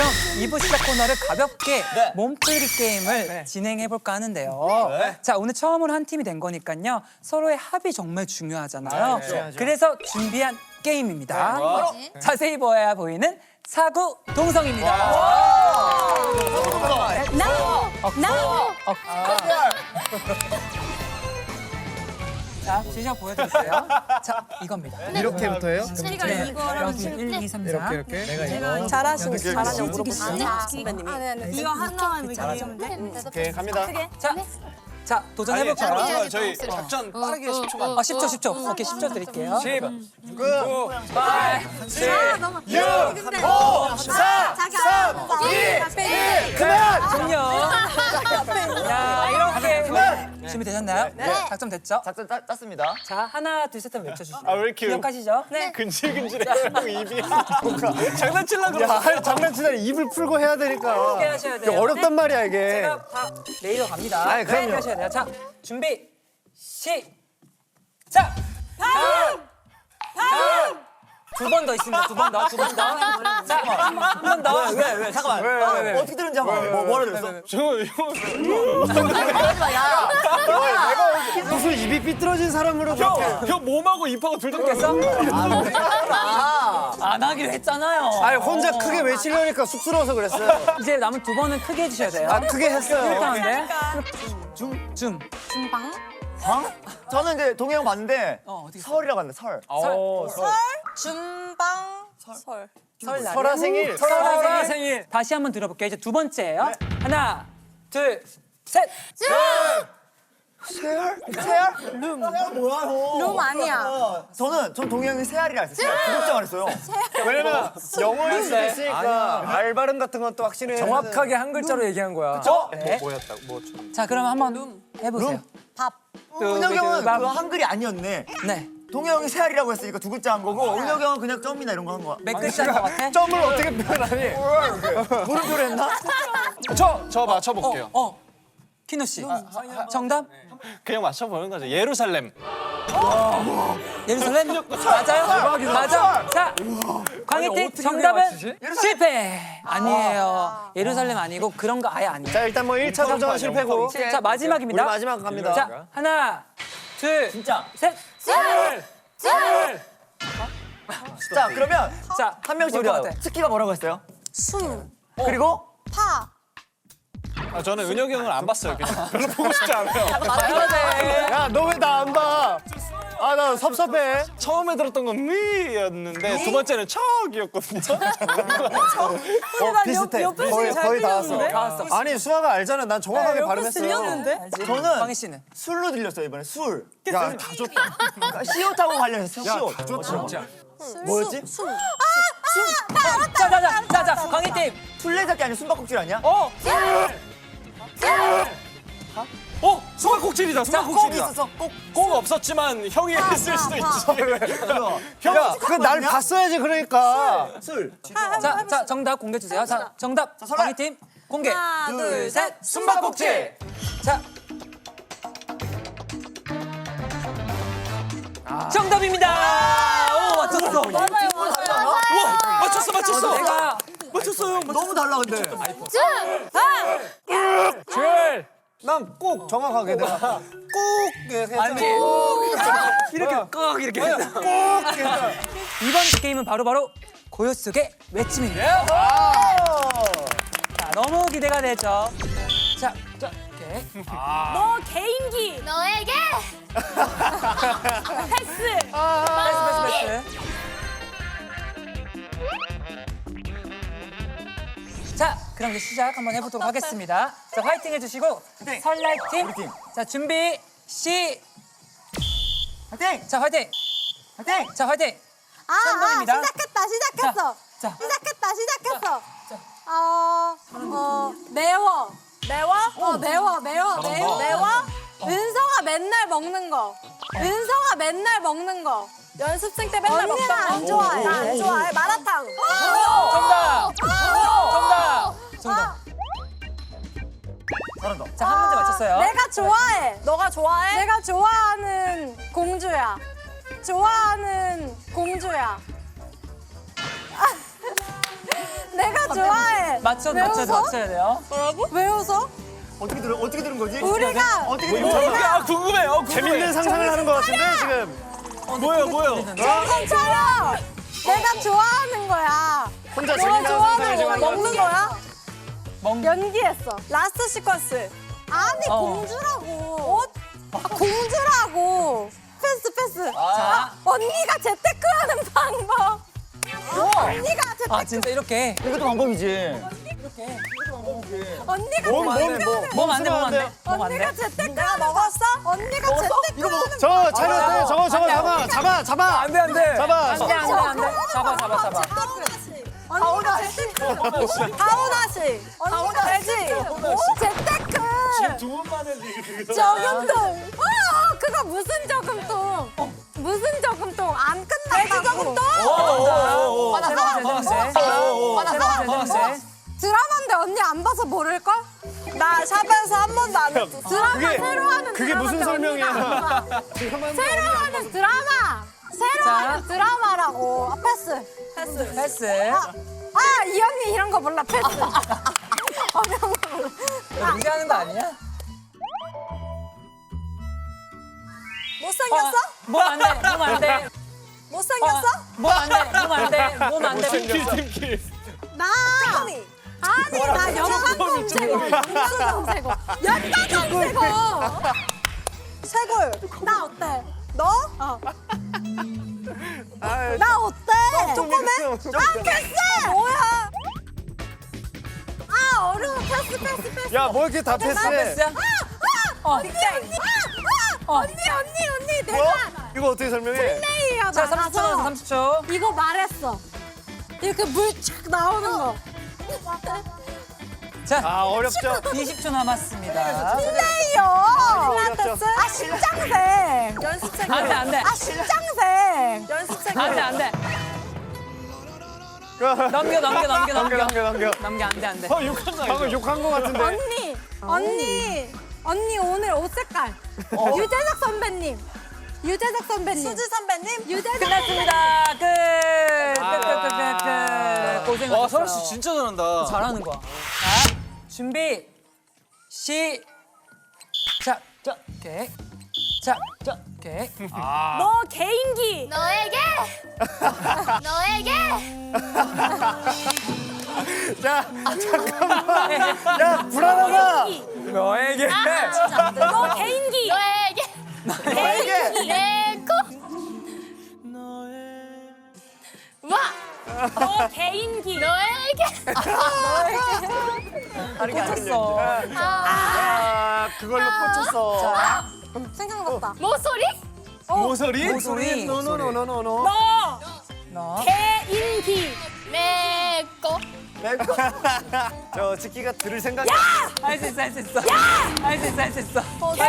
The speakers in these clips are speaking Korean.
그럼 2부 시작 코너를 가볍게 네. 몸풀기 게임을 진행해 볼까 하는데요. 자, 오늘 처음으로 한 팀이 된 거니까요. 서로의 합이 정말 중요하잖아요. 그래서 준비한 게임입니다. 자세히 보아야 보이는 사구 동성입니다. 자, 시작 보여드릴게요. 자, 이겁니다. 이렇게부터예요? 제가 네, 이거랑 여기 1, 2, 3, 4. 이렇게 이렇게. 제가 잘하시고 여기 잘하시고 여기 물어보시죠. 선배님이 이거 하나만 얘기하면 돼? 오케이 갑니다. 자, 자, 도전해볼까요? 저희 작전 빠르게 10초만. 어, 10초, 10초. 오케이, 10초 드릴게요. 10, 9, 8, 7, 너무 6, 5 4 3 2 1 그만! 종료. 야, 이렇게 준비되셨나요? 네. 작전 됐죠? 작전 땄, 땄습니다. 자, 하나, 둘, 셋 하면 외쳐주시죠. 아, 왜 이렇게 기억하시죠? 네. 근질근질해 형 입이. 장난치려고 그래. 야, 장난치다 입을 풀고 해야 되니까. 함께 하셔야 돼요. 어렵단 말이야 이게. 제가 다 레이더 갑니다. 아니, 그럼요. 네, 하셔야 돼요. 자, 준비, 시작! 다음! 다음! 두 번 더 있습니다. 두 번 더, 두 번 더. 자, 한번 더. 왜, 왜, 잠깐만. 왜, 왜, 왜? 어떻게 들은지 한번 뭐, 뭐라 그랬어? 무슨 입이 삐뚤어진 사람으로 그렇게. 형 몸하고 입하고 둘다 됐어? 아, 안 하기로 했잖아요. 아니 혼자 크게 외치려니까 쑥스러워서 그랬어요. 이제 남은 두 번은 크게 해주셔야 돼요. 아 크게 했어요. 이렇게 하는데 줌, 줌. 중방 광? 저는 이제 동해 형 봤는데 어, 어떻게 설이라고 하는데 설. 준방 설. 설날. 설아 생일. 설아 생일. 다시 한번 들어볼게요. 이제 두 번째예요. 하나, 둘, 셋. 세알? 세알? 룸. 세알 뭐야 형? 룸 아니야. 저는 전 동해 형이 세알이라 했어요. 세알. 구독자만 했어요. 왜냐면 영어일 수도 있으니까 말 발음 같은 건 또 확실히 정확하게 한 글자로 얘기한 거야. 저? 네. 뭐였다고 뭐 자, 그럼 한번 해보세요. 밥. 은혁이 형은 그 한글이 아니었네. 네. 동해 형이 세 알이라고 했으니까 두 글자 한 거고 은혁이 형은 그냥 점이나 이런 거 한 거야. 몇 글자인 것 같아? 점을 어떻게 표현하니? 물음표를 했나? 저, 저 맞춰볼게요. 어, 어. 키노 씨. 정답? 그냥 맞춰보는 거죠. 예루살렘. 예루살렘? 맞아요? 맞아. 자, 광희팀 정답은 실패. 아니에요. 예루살렘 아니고 그런 거 아예 아니에요. 자 일단 뭐 1차 도전 실패고. 자, 마지막입니다. 우리 마지막 갑니다. 자, 하나, 둘, 진짜. 셋. 자 그러면 자, 한 명씩 우리 같아? 스키가 뭐라고 했어요? 숨. 그리고 파. 아, 저는 은혁이 형을 안 봤어요. 그냥 별로 보고 싶지 않아요. 맞아야 돼. 야 너 왜 나 안 봐? 아 나 섭섭해. 처음에 들었던 건 미였는데 두 번째는 척이었거든요. 어 비슷해. 거의 거의 다 왔어. 다 왔어. 아니 수아가 알잖아. 난 정확하게 발음했어요. 알지? 저는 광희 씨는? 술로 들렸어요 이번에 술. 야 다 줬다. 시옷하고 관련해서 시옷. 다 줬다. 진짜. 뭐였지? 숨. 자, 자, 자, 자, 자, 광희 팀. 술래잡기 아니야 숨바꼭질 아니야? 어, 어? 수박꼭질이다. 꼭 수박꼭질이다. 있었어. 꼭. 꼭 없었지만 형이 했을 수도 있지. 형 야, 그날 봤어야지 그러니까. 술. 자, 자, 정답 공개 주세요. 자, 정답. 설아. 광희팀 공개. 하나, 둘, 셋. 숨바꼭질. 자. 정답입니다. 오, 맞췄어. 맞아요, 맞아요. 와, 맞췄어, 맞췄어. 내가 맞췄어요. 너무 달라 근데. 줄. 난 꼭 정확하게 내가 꼭 해서 아니. 이렇게 꼭 이렇게 했다. 꼭 해서. 이번 게임은 바로바로 고요 속의 외침입니다. 자, 너무 기대가 되죠. 자, 자, 이렇게. 너 개인기. 너에게 패스. 패스, 패스, 패스. 자, 그럼 이제 시작 한번 해보도록 하겠습니다. 자, 화이팅 해주시고 설날 팀. 우리 팀. 자, 준비 시. 화이팅! 자, 화이팅. 화이팅! 자, 화이팅. 아, 삼 번입니다. 아, 시작했다, 시작했어. 자, 자. 시작했다, 시작했어. 어, 어, 매워. 매워? 어, 매워, 매워, 매워. 매워? 은서가 맨날 먹는 거. 은서가 맨날 먹는 거. 연습생 때 맨날 먹던 거. 안 좋아해. 안 좋아해. 마라탕. 정답. 정답. 잘한다. 자, 한 문제 맞췄어요. 내가 좋아해. 너가 좋아해? 내가 좋아하는 공주야. 좋아하는 공주야. 내가 좋아해. 맞춰 왜 맞춰 웃어? 맞춰야 돼요. 뭐라고? 왜 웃어? 어떻게 들어? 어떻게 들은 거지? 우리가 어떻게 들은 거지? 아 궁금해요. 궁금해. 재밌는 상상을 하는 것 같은데 지금. 뭐예요 뭐예요. 정신 차려. 내가 좋아하는 거야. 혼자 재밌는 상상을 좋아하는 지금 거 하는 것 먹는 같은데. 거야? 먹 연기했어. 라스트 시퀀스. 아니 어. 공주라고. 아, 공주라고. 패스 패스. 자. 언니가 재테크하는 방법. 언니가 재테크. 아 진짜 이렇게 이것도 방법이지. 언니가 몸, 몸, 재테크하는 몸. 몸안 돼 몸안 돼. 몸안 언니가 돼. 재테크하는 먹었어? 언니가 재테크하는 저 차렷 저거 저거 잡아 잡아 잡아. 안돼 안돼. 잡아. 안돼 안돼 안돼. 잡아 잡아 잡아. 언니가 재테크. 가오나 씨. 언니가 되지. 재테크. 두 번만은 이거. 저금통. 어, 그거 무슨 저금통? 무슨 저금통? 안 끝났다고. 돼지 저금통? 번째 세 번째. 드라마인데 언니 안 봐서 모를걸? 나 샵에서 한 번도 안 했어. 드라마 그게- 새로 하는 그게 드라마인데 무슨 설명이야. 새로 하는 드라마. 새로 자. 하는 드라마라고. 아, 패스. 패스. 패스. 아, 아, 이 언니 이런 거 몰라. 패스. 어려운 거 몰라. 연기하는 거 아니야? 못생겼어? 몸 안 돼. 몸 안 돼. 못생겼어? 몸 안 돼. 몸 안 돼. 몸 안 돼. 팀킬 팀킬. 나 아니 나 연관 검색어 연관 검색어 연관 검색어 쇄골 나 어때? 너? 어. 아, 나 어때? 조금해? 좀- 아 패스! 뭐야? 아 어려워 패스 패스 패스 야, 뭐 이렇게 다 패스해? 패스야? 아! 아! 언니 언니! 아! 아! 언니 언니 언니 내가 어? 이거 어떻게 설명해? 플레이어 자 30초 나가서 남았어 30초. 이거 말했어 이렇게 물 착 나오는 거 자 아, 어렵죠? 20초 남았습니다. 플레이어 어렵죠. 아 신장생 연습생 안 돼 안 돼. 아 신장생 연습생 안 돼 안 돼. 넘겨 넘겨 넘겨 넘겨, 넘겨. 넘겨, 넘겨. 넘겨 안돼 안 돼. 어 욕한다 방금 이거. 욕한 것 같은데. 언니 언니 언니 오늘 옷 색깔 유재석 선배님 유재석 선배님 수지 선배님 유재석 끝났습니다. 끝. 끝 끝 끝끝 와 고생하셨어요. 서울 씨 진짜 잘한다. 잘하는 거야. 자 준비 시. 자, 자, 오케이. 자, 자, 오케이. 너 개인기 너에게 너에게 자, 잠깐만. 야, 불안하다. 너에게. 너 개인기 너에게 너에게. 내거 와너 개인기 너에게 꽂혔어. 아, 그걸로 꽂혔어. 생각났다 모서리 모서리? 모서리. 노노노노노노. 너 너. 개인기 내거 저 지키가 들을 생각이. 할수 있어, 할 수 있어. 할수 있어, 할 수 있어.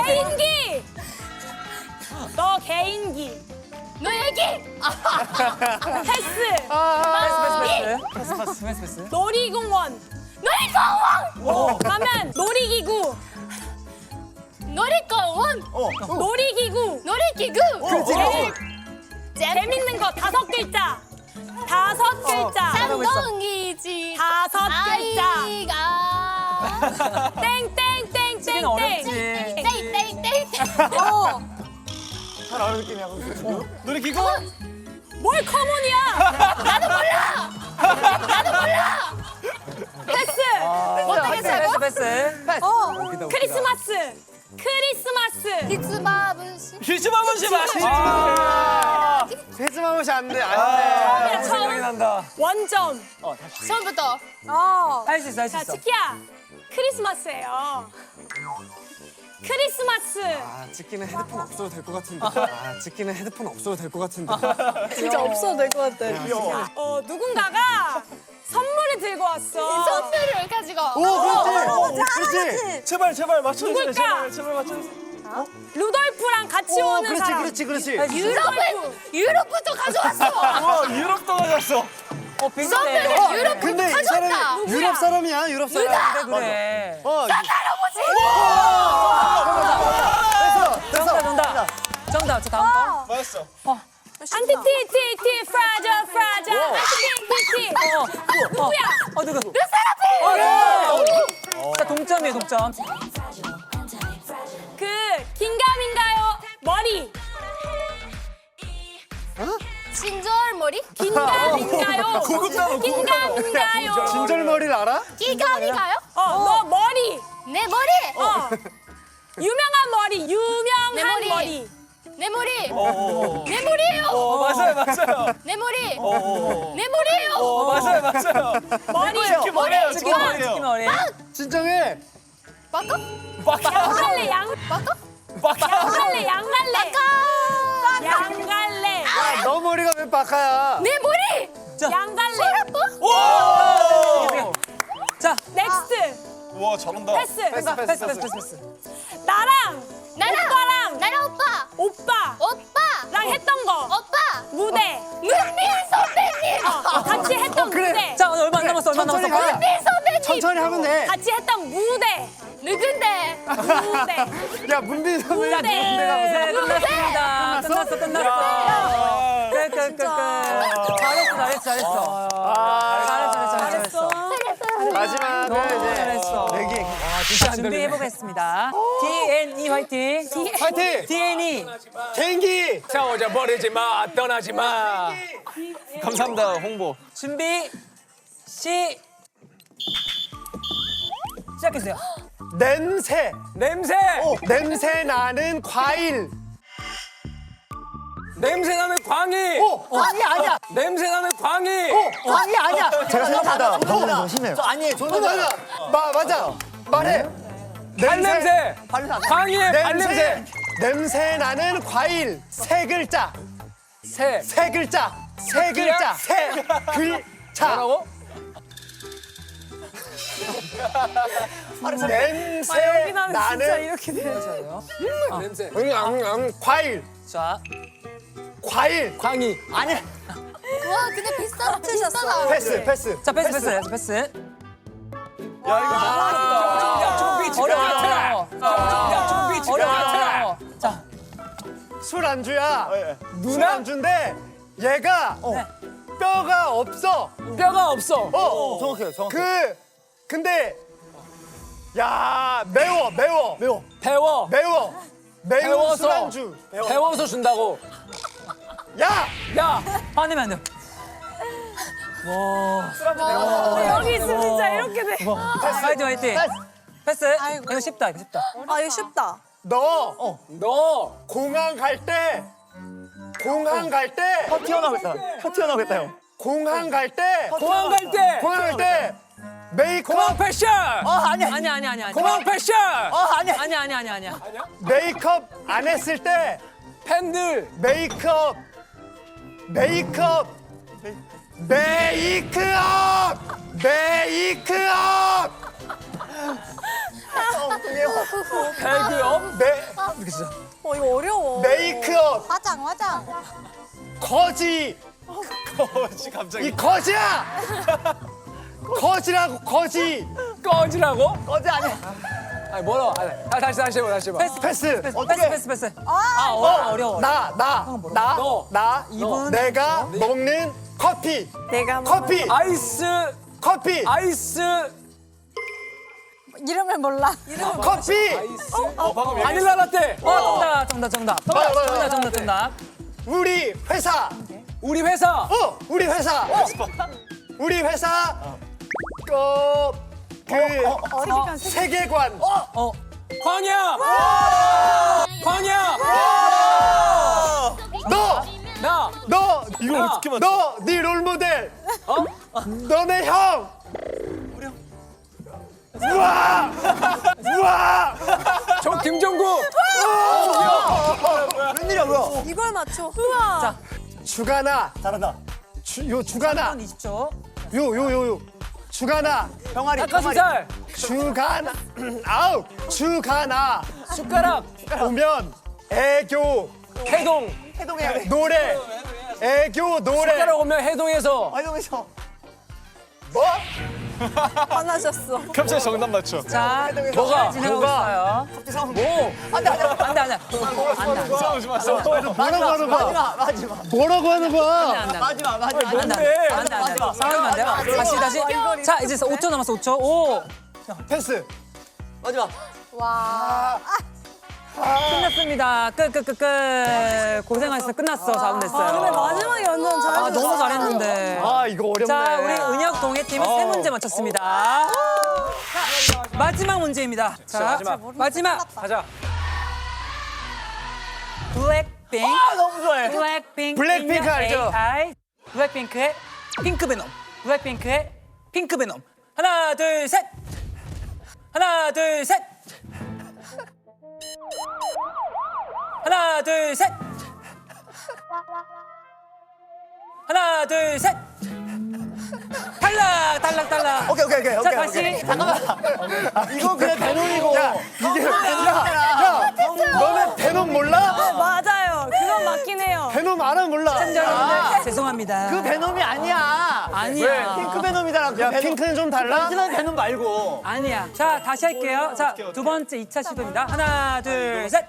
개인기 너 개인기 너에게 패스! 패스, 패스, 패스. 패스, 패스. 놀이공원! 놀이공원! 가면 놀이기구! 놀이공원! 놀이기구! 놀이기구! 재밌는 거 다섯 글자! 다섯 글자! 쌍둥이지! 다섯 글자! 아이가. 치긴 어렵지. 땡땡땡땡땡 땡땡땡! 어, 잘 아는 느낌이야. 노래 기고. 뭘 커먼이야 나도 몰라 나도 몰라 패스 패스, 패스, 패스. 어 크리스마스 크리스마스 히츠바브시 휴즈마문 씨 맛있지. 아, 해즈마무시 안 돼, 안 돼. 처음 생각이 난다. 원점 처음부터 어 할 수 있어, 할 수 자, 있어. 치키야. 크리스마스예요. 크리스마스. 아, 지키는 헤드폰 없어도 될 것 같은데. 아, 지키는 헤드폰 없어도 될 것 같은데. 진짜 없어도 될 것 같아. 어, 누군가가 선물을 들고 왔어. 선물을 가지고 오, 그렇지. 그렇지. 제발 제발 맞춰주세요. 누굴까? 제발 제발 맞춰주세요. 루돌프랑 같이 오, 오는 그렇지, 사람. 그렇지, 그렇지. 유럽을 유럽부터 가져왔어 와 유럽도 가졌어. 어. 선물을 유럽부터 근데 이 가져왔다 사람이 유럽 사람이야, 유럽 사람. 그래, 그래. 어, 정답, 정답. 정답, 저 다음 거. 맞았어. 안티티티티 프라저 프라저 안티티티티. 어, 어, 누구야? 어, 누구? 르세라핌. 어, 10점. 그 긴가민가요 머리. 진절 머리? 긴가민가요? 긴가민가요? 진절머리를 알아? 긴가민가요? 어, 너 머리. 내 머리. 어. 유명한 머리. 유명한. 머리. 내 머리. 내 머리예요. 어, 맞아요, 맞아요. 내 머리. 내 머리예요. 어, 맞아요, 맞아요. 머리요. 치킨 머리예요, 치킨. 머리. 진정해. 바꿔? 양갈래 양. 바꿔? 양갈래 양갈래. 바꿔. 양갈래. 너 머리가 왜 바카야? 내 머리. 양갈래. 오! 자, 넥스트. 와, 잘한다. 패스. 패스, 패스, 패스, 패스. 나랑 나랑. 오빠랑 나랑 오빠. 오빠랑 오빠. 했던 거. 오빠. 무대. 문민 선배님. 어, 같이 했던 그래. 무대. 자, 오늘 얼마 안 남았어, 얼마 안 천천히 남았어. 가. 문민 선배님. 천천히 하면 돼. 같이 했던 무대. 누군데? 무대. 야 문빈 선배 무대. 네, 끝났습니다. 끝났어, 끝났어. 끝, 끝, 끝, 끝. 잘했어, 잘했어, 잘했어. 잘했어, 잘했어, 잘했어. 마지막에 너무 이제 잘했어. 내기. 자, 준비해 보겠습니다. DNE 화이팅. 파이팅. DNE. 개인기. 싸우자 버리지 마, 떠나지 마. 감사합니다, 홍보. 준비 시 시작해주세요. 냄새. 냄새! 냄새 나는 과일. 냄새 나는 광희! 어, 아니야 아니야. 냄새 나는 광희! 아니야 아니야. 제가 생각보다 너무 심해요. 아니에요. 저는 맞아. 마, 맞아. 말해. 발냄새! 광희의 발냄새! 냄새 나는 과일 세 글자. 새. 세 글자. 세 글자. 세 글자. 뭐라고? 냄새 나는 이렇게 돼. 냄새. 응, 응, 응, 과일. 자, 과일. 광희. 아니 와 근데 비싸 비싸다. 패스 패스. 자 패스 패스 패스. 야, 이거 너무 좀 비치 같아! 어려워. 좀 비치 같아! 어려워. 자, 술 안주야. 술 누나? 안주인데 얘가 네. 뼈가 없어. 뼈가 없어. 어. 정확해요, 정확해요. 그 근데 야 매워 매워 매워 배워. 매워 매운 배워서. 술 안주. 배워서 준다고. 야 야! 화내면 안 돼. 여기 있으면 진짜 이렇게 돼. 화이팅 화이팅. 패스. 이거 쉽다 이거 쉽다. 아 이거 쉽다. 너 너 공항 갈 때 공항 갈 때 혀 튀어나오겠다. 혀 튀어나오겠다요. 공항 갈 때 공항 갈 때! 공항 갈때 메이크업 공항 패션! 어, 아니야. 아니 아니 아니 아니. 공항 패션! 어, 아니야. 아니 아니 아니 아니야. 메이크업 안 했을 때 팬들! 메이크업 메이크업 메이크업 메이크업 배그업? 메, 어 이거 어려워. 메이크업 화장 화장. 거지 거지 갑자기. 이 거지야 거지라고 거지 꺼지라고? 어제 아니야. 아니 뭐라? 아니, 아, 다시 다시 해봐 다시 해봐. 패스 패스 패스 패스 패스 패스. 아 어, 어려워 어려워. 나, 나, 나, 너. 나, 이분. 내가 먹는 커피, 내가 커피, 아이스 커피, 아이스 이름을 몰라. 이름을 커피. 어, 방금 바닐라 라떼. 어 정답 정답 정답. 맞아, 정답 맞아. 정답 정답. 우리 회사, 우리 회사 어, 우리 회사, 우리 회사, 어, 그 세계관, 어 광야. 광야. 너, 나. 너, 이걸 어떻게 맞춰? 너, 네 롤모델, 어? 너네 형. 우와, 우와, 저 김종국. 웬일이야, 뭐야? 이걸 맞춰. 우와. 자. 주가나, 잘한다. 주, 요 주가나, 20초. 요, 요, 요, 요, 주가나, 병아리, 병아리. 닭가슴살. 주가나, 아우, 주가나 숟가락. 오면 애교 해동. 해동해야 돼. 노래, 애교 노래, 숟가락 오면 해동해서. 해동해서. 뭐? 화나셨어. 갑자기 정답 맞춰. 자 뭐가? 뭐가? 뭐? 안돼 안돼 안돼 안돼 안돼 뭐라고 하는 거야? 마지막, 마지막. 뭐라고 하는 거야? 안돼 마지막, 마지막. 안돼 안돼 안돼 안돼 싸우면 안 돼요. 다시 다시. 자 이제 5초 남았어 5초. 5 패스. 마지막. 와. 끝났습니다. 끝, 끝, 끝, 끝. 고생하셨어. 끝났어. 4분 됐어요. 아, 근데 마지막에 완전 잘. 아, 너무 잘했는데. 아 이거 어렵네. 자, 우리 은혁 동해 팀은 세 문제 맞췄습니다. 자, 마지막 문제입니다. 자, 마지막. 마지막. 가자. 블랙핑. 아, 너무 좋아해. 블랙핑크. 블랙핑크 알죠? AI. 블랙핑크의 핑크 베놈. 블랙핑크의 핑크 베놈. 하나, 둘, 셋. 하나, 둘, 셋. 하나, 둘, 셋. 하나, 둘, 셋. 탈락, 탈락, 탈락. 오케이, 오케이, 오케이. 자, 오케이, 다시. 오케이. 이거 그냥 베놈이고. 이게 야, 너네 베놈 몰라? 맞아요. 그건 맞긴 해요. 베놈 알아 몰라? 여러분들 죄송합니다. 그 베놈이 아니야. 아니야. 핑크 베놈이잖아. 그 야. 핑크는 좀 달라? 단순한 베놈 말고. 아니야. 자, 다시 할게요. 자, 두 번째 2차 시도입니다. 하나, 둘, 셋.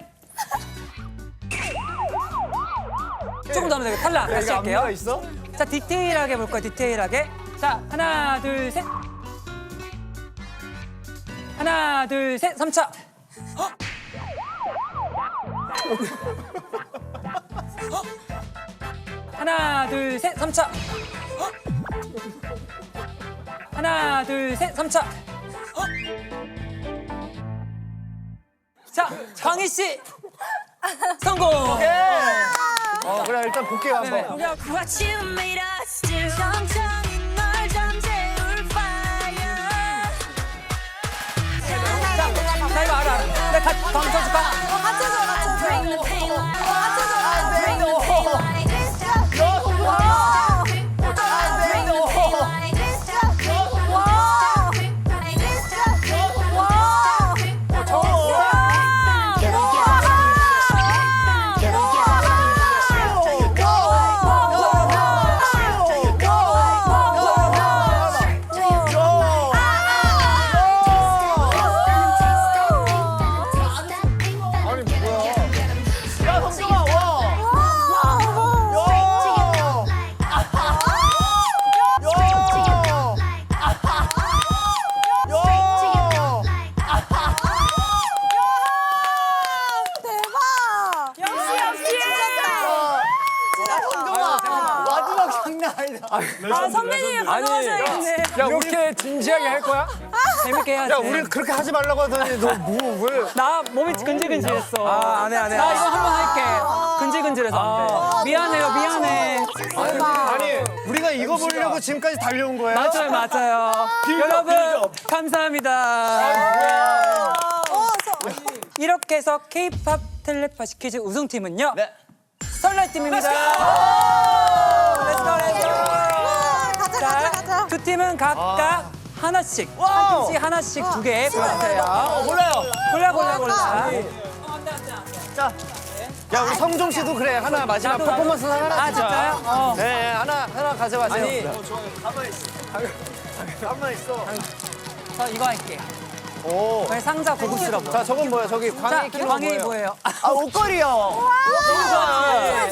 조금 더 하면 되겠다. 탈락. 다시 할게요. 있어? 자, 디테일하게 볼 거예요. 디테일하게. 자, 하나, 둘, 셋. 하나, 둘, 셋. 3차. 하나, 둘, 셋. 3차. 하나, 둘, 셋. 3차. 자, 광희 씨. 성공. 어 그래 일단 볼게요 한번. What you made us do 천천히 널 잠재울 fire 자, 나 이거 알아. 내가 같이 같이 줘. Bring the 아 선배님이 아니, 가져가셔야겠네. 야, 우리 이렇게 진지하게 할 거야? 재밌게 해야지. 야 우리 그렇게 하지 말라고 하더니 너뭐 왜? 나 몸이 근질근질했어. 아, 안 해, 안 해. 나 이거 한 번 할게. 근질근질해서 안 돼. 미안해요, 미안해. 아니 우리가 이거 보려고 지금까지 달려온 거야? 맞아요, 맞아요. 여러분, 감사합니다. 어, 저, 이렇게 해서 K-팝 텔레파시 퀴즈 우승팀은요. 네. 설날팀입니다. 두 팀은 각각 하나씩, 한 팀씩 하나씩 두 개 골라주세요. 몰라요. 골라, 골라, 골라. 자, 야 우리 성종 씨도 그래 하나 마지막 나도, 퍼포먼스 하나 아, 주자. 진짜요? 어. 네 하나 하나 가져가세요. 아니, 가만 있어. 저 이거 할게. 오. 저희 상자 고급스러워. 자 저건 뭐야 저기 자, 광희 키로 광희 뭐예요? 아, 옷걸이요.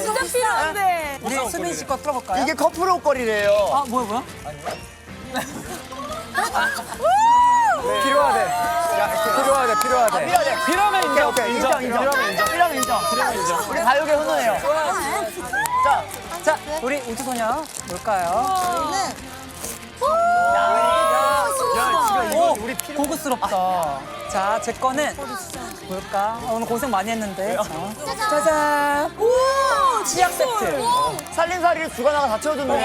진짜 필요한데. 우리 수민 씨 거 틀어볼까요? 이게 커플 옷걸이래요. 아, 뭐야, 뭐야? 필요하대. 필요하대, 필요하대. 필요하대. 필요하면 인정. 오케이, 인정, 인정. 필요하면 인정. 필요하면 인정. 우리 가요계 훈훈해요. 자, 자, 우리 우주소녀 뭘까요? 오, 우리 고급스럽다. 자, 제 거는 뭘까? 아, 오늘 고생 많이 했는데. 자, 짜잔. 오, 치약 세트. 살림살이를 주관하가 다 채워줬네.